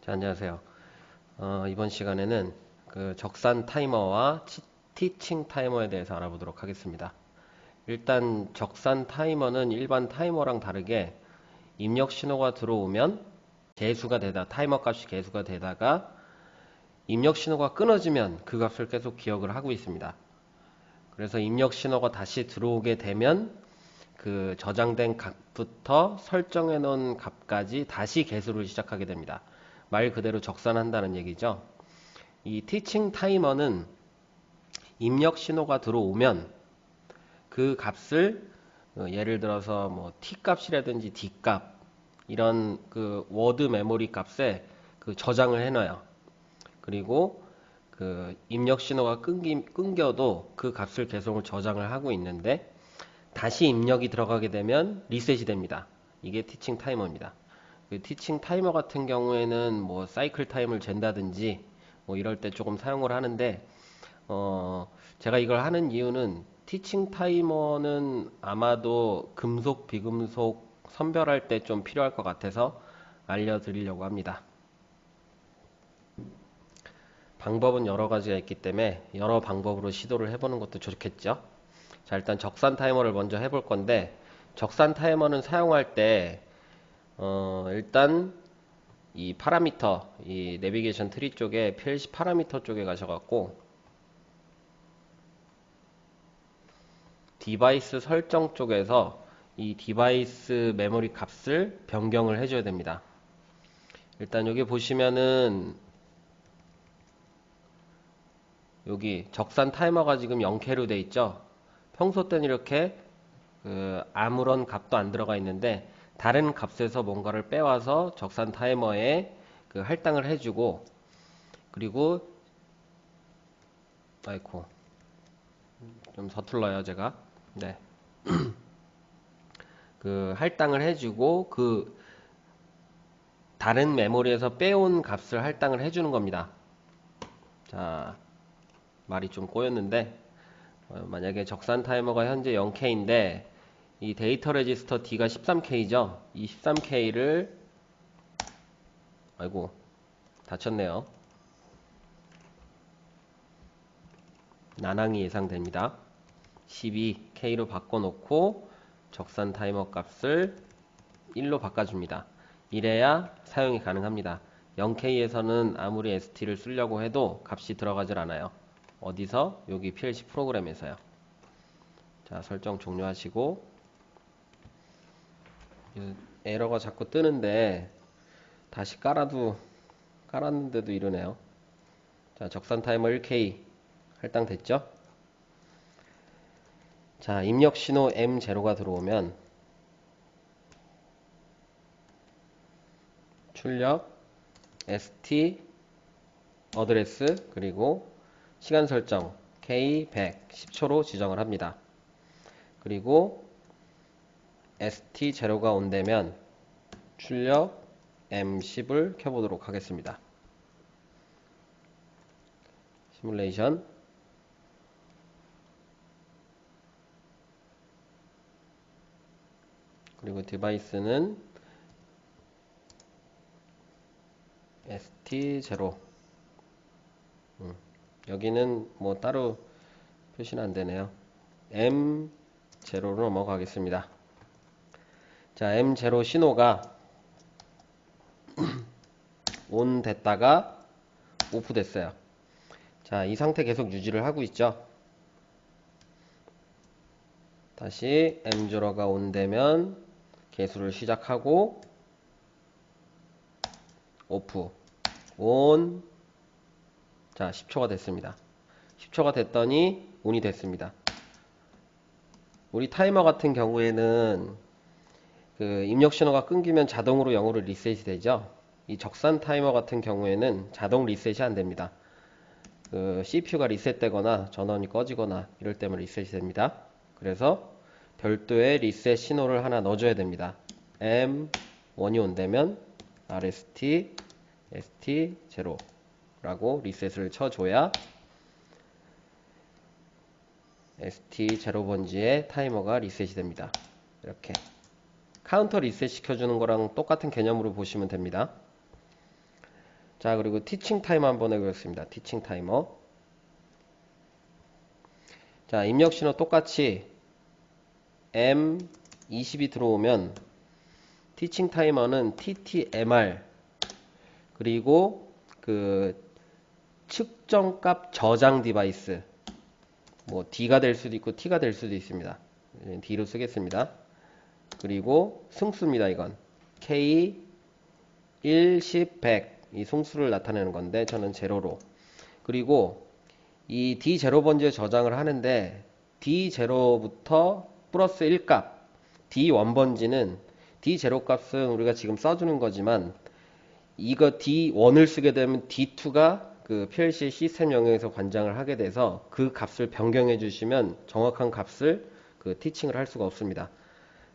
자, 안녕하세요. 어, 이번 시간에는 그 적산 타이머와 치- 티칭 타이머에 대해서 알아보도록 하겠습니다. 일단 적산 타이머는 일반 타이머랑 다르게 입력 신호가 들어오면 개수가 되다, 타이머 값이 개수가 되다가 입력 신호가 끊어지면 그 값을 계속 기억을 하고 있습니다. 그래서 입력 신호가 다시 들어오게 되면 그 저장된 값부터 설정해 놓은 값까지 다시 개수를 시작하게 됩니다. 말 그대로 적산한다는 얘기죠. 이 티칭 타이머는 입력 신호가 들어오면 그 값을 어, 예를 들어서 뭐 t 값이라든지 d 값 이런 그 워드 메모리 값에 그 저장을 해놔요. 그리고 그 입력 신호가 끊기, 끊겨도 그 값을 계속 저장을 하고 있는데 다시 입력이 들어가게 되면 리셋이 됩니다. 이게 티칭 타이머입니다. 그 티칭 타이머 같은 경우에는 뭐 사이클 타임을 잰다든지 뭐 이럴 때 조금 사용을 하는데 어 제가 이걸 하는 이유는 티칭 타이머는 아마도 금속 비금속 선별할 때 좀 필요할 것 같아서 알려드리려고 합니다. 방법은 여러 가지가 있기 때문에 여러 방법으로 시도를 해보는 것도 좋겠죠. 자, 일단 적산 타이머를 먼저 해볼 건데, 적산 타이머는 사용할 때, 어, 일단 이 파라미터, 이 내비게이션 트리 쪽에 PLC 파라미터 쪽에 가셔갖고, 디바이스 설정 쪽에서 이 디바이스 메모리 값을 변경을 해줘야 됩니다. 일단 여기 보시면은 여기 적산 타이머가 지금 0K로 돼 있죠. 평소 때는 이렇게 그 아무런 값도 안 들어가 있는데 다른 값에서 뭔가를 빼와서 적산 타이머에 그 할당을 해주고 그리고 아이코 좀 서툴러요 제가 네. 그 할당을 해주고 그 다른 메모리에서 빼온 값을 할당을 해주는 겁니다. 자, 말이 좀 꼬였는데 어, 만약에 적산 타이머가 현재 0K인데 이 데이터 레지스터 D가 13K죠. 이 13K를 아이고 다쳤네요. 난항이 예상됩니다. 12K로 바꿔놓고 적산 타이머 값을 1로 바꿔줍니다. 이래야 사용이 가능합니다. 0K에서는 아무리 ST를 쓰려고 해도 값이 들어가질 않아요. 어디서? 여기 PLC 프로그램에서요. 자, 설정 종료하시고 에러가 자꾸 뜨는데 다시 깔아도 깔았는데도 이러네요. 자, 적산 타이머 1K 할당됐죠? 자, 입력 신호 M0가 들어오면 출력 ST 어드레스 그리고 시간 설정 K100 10초로 지정을 합니다. 그리고 ST0가 온다면 출력 M10을 켜보도록 하겠습니다. 시뮬레이션 그리고 디바이스는 ST0 음, 여기는 뭐 따로 표시는 안 되네요. M0로 넘어가겠습니다. 자, M0 신호가 온 됐다가 오프 됐어요. 자, 이 상태 계속 유지를 하고 있죠. 다시 M0가 온 되면 개수를 시작하고 오프 온 자, 10초가 됐습니다. 10초가 됐더니 온이 됐습니다. 우리 타이머 같은 경우에는 그 입력 신호가 끊기면 자동으로 0으로 리셋이 되죠. 이 적산 타이머 같은 경우에는 자동 리셋이 안 됩니다. 그 CPU가 리셋되거나 전원이 꺼지거나 이럴 때면 리셋이 됩니다. 그래서 별도의 리셋 신호를 하나 넣어줘야 됩니다. M1이 온다면 RST, ST0 라고 리셋을 쳐줘야 ST0번지의 타이머가 리셋이 됩니다. 이렇게 카운터 리셋 시켜주는 거랑 똑같은 개념으로 보시면 됩니다. 자, 그리고 티칭 타이머 한번 해보겠습니다. 티칭 타이머. 자, 입력 신호 똑같이 M20이 들어오면 티칭 타이머는 TTMR 그리고 그 측정값 저장 디바이스 뭐 D가 될 수도 있고 T가 될 수도 있습니다. 예, D로 쓰겠습니다. 그리고 승수입니다. 이건 K 1, 10, 100 이 승수를 나타내는 건데 저는 제로로 그리고 이 D0 번지에 저장을 하는데 D0부터 플러스 1값 D1 번지는 D0 값은 우리가 지금 써주는 거지만 이거 D1을 쓰게 되면 D2가 그 PLC 시스템 영역에서 관장을 하게 돼서 그 값을 변경해 주시면 정확한 값을 그 티칭을 할 수가 없습니다.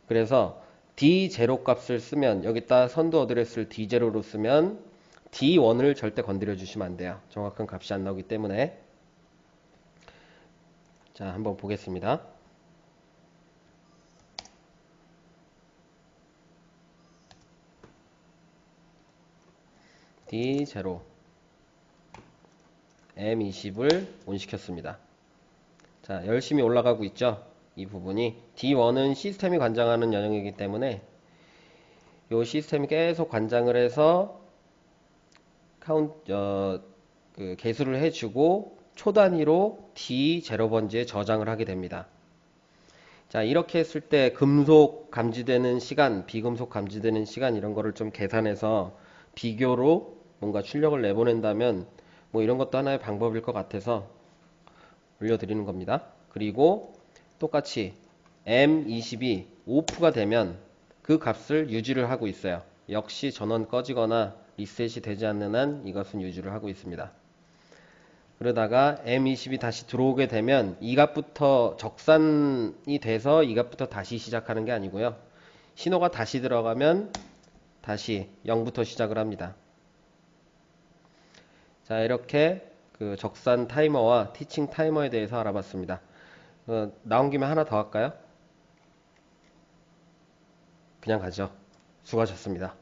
그래서 D0 값을 쓰면 여기다 선도 어드레스를 D0로 쓰면 D1을 절대 건드려 주시면 안 돼요. 정확한 값이 안 나오기 때문에 자 한번 보겠습니다. D0 M20을 온시켰습니다. 자, 열심히 올라가고 있죠? 이 부분이 D1은 시스템이 관장하는 영역이기 때문에 이 시스템이 계속 관장을 해서 카운 어, 그 개수를 해주고 초 단위로 D0번지에 저장을 하게 됩니다. 자, 이렇게 했을 때 금속 감지되는 시간, 비금속 감지되는 시간 이런 거를 좀 계산해서 비교로 뭔가 출력을 내보낸다면 뭐 이런 것도 하나의 방법일 것 같아서 올려드리는 겁니다. 그리고 똑같이 M20이 오프가 되면 그 값을 유지를 하고 있어요. 역시 전원 꺼지거나 리셋이 되지 않는 한 이것은 유지를 하고 있습니다. 그러다가 M20이 다시 들어오게 되면 이 값부터 적산이 돼서 이 값부터 다시 시작하는 게 아니고요. 신호가 다시 들어가면 다시 0부터 시작을 합니다. 자, 이렇게 그 적산 타이머와 티칭 타이머에 대해서 알아봤습니다. 어, 나온 김에 하나 더 할까요? 그냥 가죠. 수고하셨습니다.